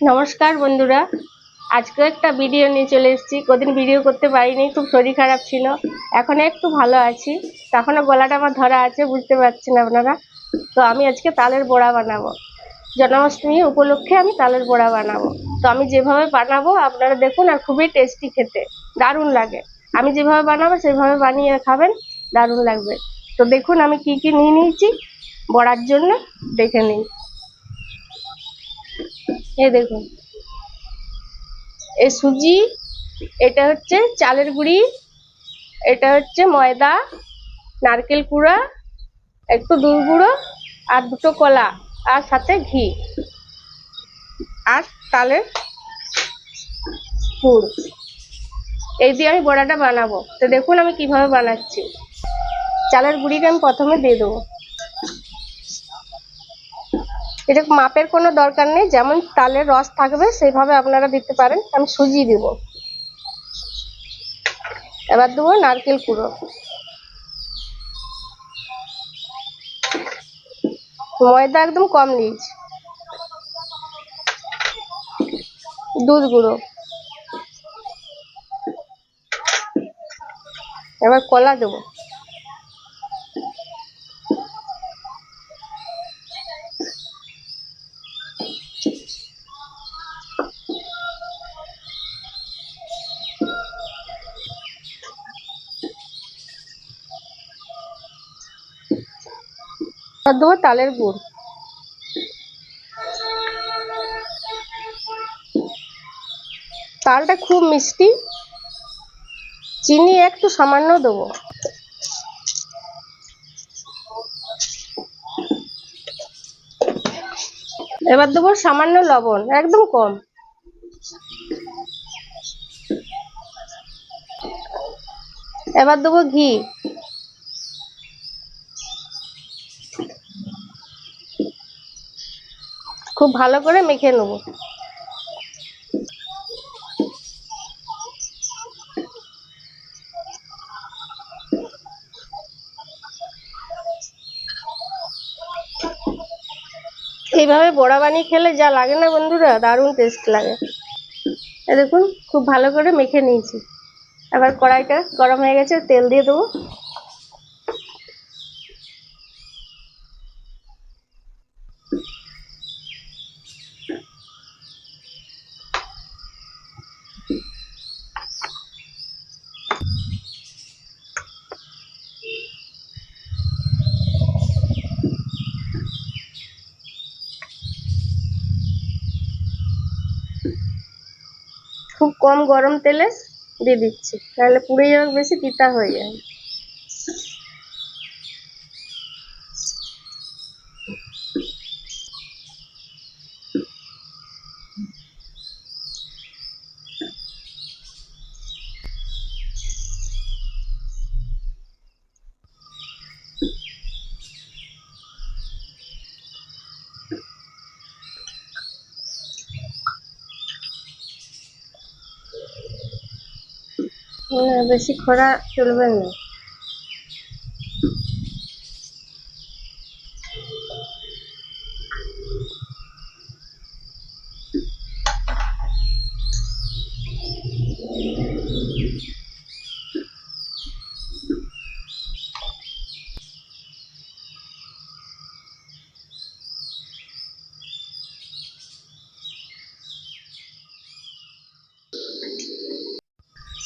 নমস্কার বন্ধুরা। আজকে একটা ভিডিও নিয়ে চলে এসেছি। কদিন ভিডিও করতে পারিনি, খুব শরীর খারাপ ছিল। এখন একটু ভালো আছি। তখনও গলাটা আমার ধরা আছে, বুঝতে পারছেন আপনারা। তো আমি আজকে তালের বড়া বানাবো। জন্মাষ্টমী উপলক্ষে আমি তালের বড়া বানাবো। তো আমি যেভাবে বানাবো, আপনারা দেখুন, আর খুবই টেস্টি খেতে। দারুণ লাগে। আমি যেভাবে বানাবো, সেভাবে বানিয়ে খাবেন, দারুণ লাগবে। তো দেখুন, আমি কি কি নিয়ে নিয়েছি, বড়ার জন্য দেখে নিন। এই দেখুন। এই সুজি এটা হচ্ছে চালের গুঁড়ি এটা হচ্ছে ময়দা নারকেল কুড়া একটু দুধ গুঁড়ো আর দুটো কলা আর সাথে ঘি। আর তালের গুড়। এই দিয়ে আমি বড়াটা বানাবো। তো দেখুন আমি কীভাবে বানাচ্ছি। চালের গুঁড়িটা আমি প্রথমে দিয়ে দেবো। এটা মাপের কোনো দরকার নেই, যেমন তালের রস থাকবে সেইভাবে আপনারা দিতে পারেন, আমি সুজি দেব। এবার দেবো নারকেল কুড়ো। ময়দা একদম কম নিয়েছি। দুধ গুঁড়ো। এবার কলা দেবো। দেবো তালের গুড়। তালটা খুব মিষ্টি। চিনি একটু সামান্য দেবো। এবার দেবো সামান্য লবণ, একদম কম। এবার দেবো ঘি। খুব ভালো করে মেখে নেব। এইভাবে বড়া বানিয়ে খেলে যা লাগে না বন্ধুরা, দারুণ টেস্ট লাগে। দেখুন, খুব ভালো করে মেখে নিয়েছি। এবার কড়াইটা গরম হয়ে গেছে, তেল দিয়ে দেবো। খুব কম গরম তেলে দিয়ে দিচ্ছি। তাহলে পুড়ে যাবে বেশি তিতা হয়ে যায় বেশি খরা চলবে না।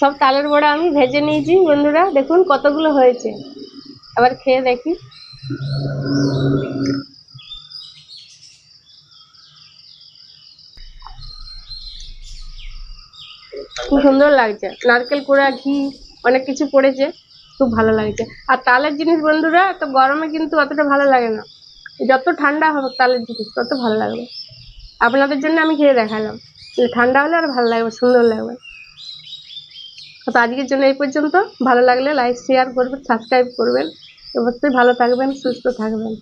সব তালের বড়া আমি ভেজে নিয়েছি, বন্ধুরা। দেখুন কতগুলো হয়েছে। আবার খেয়ে দেখি। খুব সুন্দর লাগছে। নারকেল কোড়া, ঘি, অনেক কিছু পড়েছে। খুব ভালো লাগছে। আর তালের জিনিস, বন্ধুরা তো গরমে কিন্তু অতটা ভালো লাগে না। যত ঠান্ডা হবে তালের জিনিস, তত ভালো লাগবে। আপনাদের জন্য আমি খেয়ে দেখালাম। ঠান্ডা হলে আর ভালো লাগবে সুন্দর লাগবে তো আজকের জন্য এই পর্যন্ত। ভালো লাগলে লাইক শেয়ার করবেন সাবস্ক্রাইব করবেন। অবশ্যই ভালো থাকবেন, সুস্থ থাকবেন।